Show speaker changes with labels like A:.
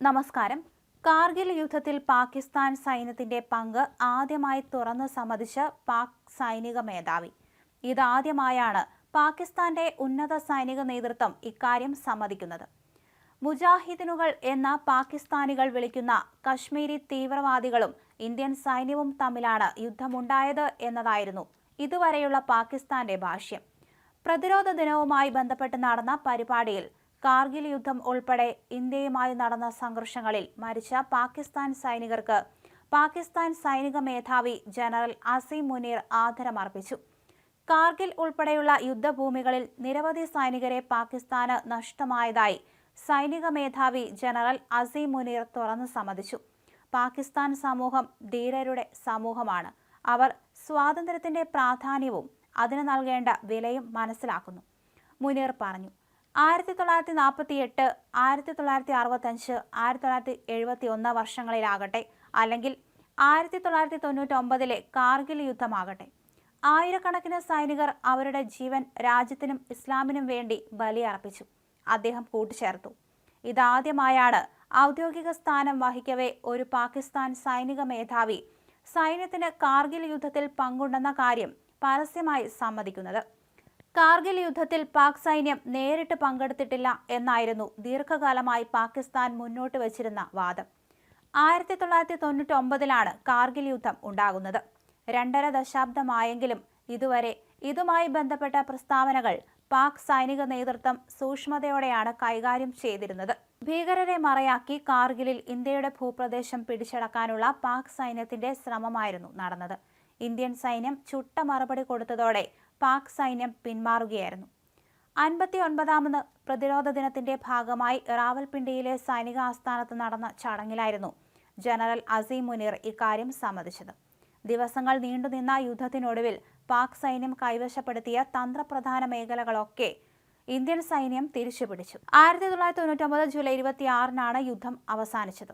A: നമസ്കാരം. കാർഗിൽ യുദ്ധത്തിൽ പാകിസ്ഥാൻ സൈന്യത്തിന്റെ പങ്ക് ആദ്യമായി തുറന്നു സമ്മതിച്ച പാക് സൈനിക മേധാവി. ഇതാദ്യമായാണ് പാകിസ്ഥാന്റെ ഉന്നത സൈനിക നേതൃത്വം ഇക്കാര്യം സമ്മതിക്കുന്നത്. മുജാഹിദിനുകൾ എന്ന പാകിസ്ഥാനികൾ വിളിക്കുന്ന കശ്മീരി തീവ്രവാദികളും ഇന്ത്യൻ സൈന്യവും തമ്മിലാണ് യുദ്ധമുണ്ടായത് എന്നതായിരുന്നു ഇതുവരെയുള്ള പാകിസ്ഥാന്റെ ഭാഷ്യം. പ്രതിരോധ ദിനവുമായി ബന്ധപ്പെട്ട് നടന്ന പരിപാടിയിൽ കാർഗിൽ യുദ്ധം ഉൾപ്പെടെ ഇന്ത്യയുമായി നടന്ന സംഘർഷങ്ങളിൽ മരിച്ച പാകിസ്ഥാൻ സൈനികർക്ക് പാകിസ്ഥാൻ സൈനിക മേധാവി ജനറൽ അസീം മുനീർ ആദരമർപ്പിച്ചു. കാർഗിൽ ഉൾപ്പെടെയുള്ള യുദ്ധഭൂമികളിൽ നിരവധി സൈനികരെ പാകിസ്ഥാന് നഷ്ടമായതായി സൈനിക മേധാവി ജനറൽ അസീം മുനീർ തുറന്നു സമ്മതിച്ചു. പാകിസ്ഥാൻ സമൂഹം ധീരരുടെ സമൂഹമാണ്. അവർ സ്വാതന്ത്ര്യത്തിന്റെ പ്രാധാന്യവും അതിന് നൽകേണ്ട വിലയും മനസ്സിലാക്കുന്നു. മുനീർ പറഞ്ഞു. ആയിരത്തി തൊള്ളായിരത്തി നാൽപ്പത്തി എട്ട് ആയിരത്തി തൊള്ളായിരത്തി അറുപത്തഞ്ച് ആയിരത്തി തൊള്ളായിരത്തി എഴുപത്തി ഒന്ന് വർഷങ്ങളിലാകട്ടെ. അല്ലെങ്കിൽ ആയിരത്തി തൊള്ളായിരത്തി തൊണ്ണൂറ്റി ഒമ്പതിലെ കാർഗിൽ യുദ്ധമാകട്ടെ. ആയിരക്കണക്കിന് സൈനികർ അവരുടെ ജീവൻ രാജ്യത്തിനും ഇസ്ലാമിനും വേണ്ടി ബലിയർപ്പിച്ചു. അദ്ദേഹം കൂട്ടിച്ചേർത്തു ഇതാദ്യമായാണ് ഔദ്യോഗിക സ്ഥാനം വഹിക്കവേ ഒരു പാകിസ്ഥാൻ സൈനിക മേധാവി സൈന്യത്തിന് കാർഗിൽ യുദ്ധത്തിൽ പങ്കുണ്ടെന്ന കാര്യം പരസ്യമായി സമ്മതിക്കുന്നത്. കാർഗിൽ യുദ്ധത്തിൽ പാക് സൈന്യം നേരിട്ട് പങ്കെടുത്തിട്ടില്ല എന്നായിരുന്നു ദീർഘകാലമായി പാകിസ്ഥാൻ മുന്നോട്ട് വച്ചിരുന്ന വാദം. ആയിരത്തി തൊള്ളായിരത്തി തൊണ്ണൂറ്റി ഒമ്പതിലാണ് കാർഗിൽ യുദ്ധം ഉണ്ടാകുന്നത്. രണ്ടര ദശാബ്ദമായെങ്കിലും ഇതുവരെ ഇതുമായി ബന്ധപ്പെട്ട പ്രസ്താവനകൾ പാക് സൈനിക നേതൃത്വം സൂക്ഷ്മതയോടെയാണ് കൈകാര്യം ചെയ്തിരുന്നത്. ഭീകരരെ മറയാക്കി കാർഗിലിൽ ഇന്ത്യയുടെ ഭൂപ്രദേശം പിടിച്ചടക്കാനുള്ള പാക് സൈന്യത്തിന്റെ ശ്രമമായിരുന്നു നടന്നത്. ഇന്ത്യൻ സൈന്യം ചുട്ട മറുപടി കൊടുത്തതോടെ പാക് സൈന്യം പിന്മാറുകയായിരുന്നു. അൻപത്തി ഒൻപതാമത് പ്രതിരോധ ദിനത്തിന്റെ ഭാഗമായി റാവൽപിണ്ടിയിലെ സൈനിക ആസ്ഥാനത്ത് നടന്ന ചടങ്ങിലായിരുന്നു ജനറൽ അസീം മുനീർ ഇക്കാര്യം സമ്മതിച്ചത്. ദിവസങ്ങൾ നീണ്ടുനിന്ന യുദ്ധത്തിനൊടുവിൽ പാക് സൈന്യം കൈവശപ്പെടുത്തിയ തന്ത്രപ്രധാന മേഖലകളൊക്കെ ഇന്ത്യൻ സൈന്യം തിരിച്ചുപിടിച്ചു. ആയിരത്തി തൊള്ളായിരത്തി തൊണ്ണൂറ്റൊമ്പത് ജൂലൈ ഇരുപത്തിയാറിനാണ് യുദ്ധം അവസാനിച്ചത്.